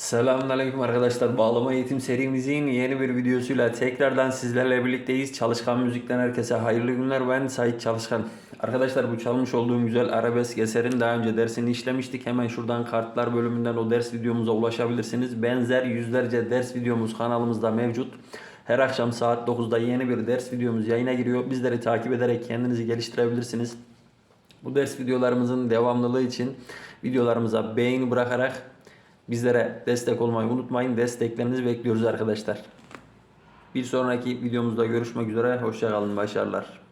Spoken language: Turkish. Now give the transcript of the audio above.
Selamünaleyküm arkadaşlar. Bağlama eğitim serimizin yeni bir videosuyla tekrardan sizlerle birlikteyiz. Çalışkan Müzik'ten herkese hayırlı günler. Ben Sait Çalışkan. Arkadaşlar bu çalmış olduğum güzel arabesk eserin daha önce dersini işlemiştik. Hemen şuradan kartlar bölümünden o ders videomuza ulaşabilirsiniz. Benzer yüzlerce ders videomuz kanalımızda mevcut. Her akşam saat 9'da yeni bir ders videomuz yayına giriyor. Bizleri takip ederek kendinizi geliştirebilirsiniz. Bu ders videolarımızın devamlılığı için videolarımıza beğeni bırakarak bizlere destek olmayı unutmayın. Desteklerinizi bekliyoruz arkadaşlar. Bir sonraki videomuzda görüşmek üzere. Hoşçakalın. Başarılar.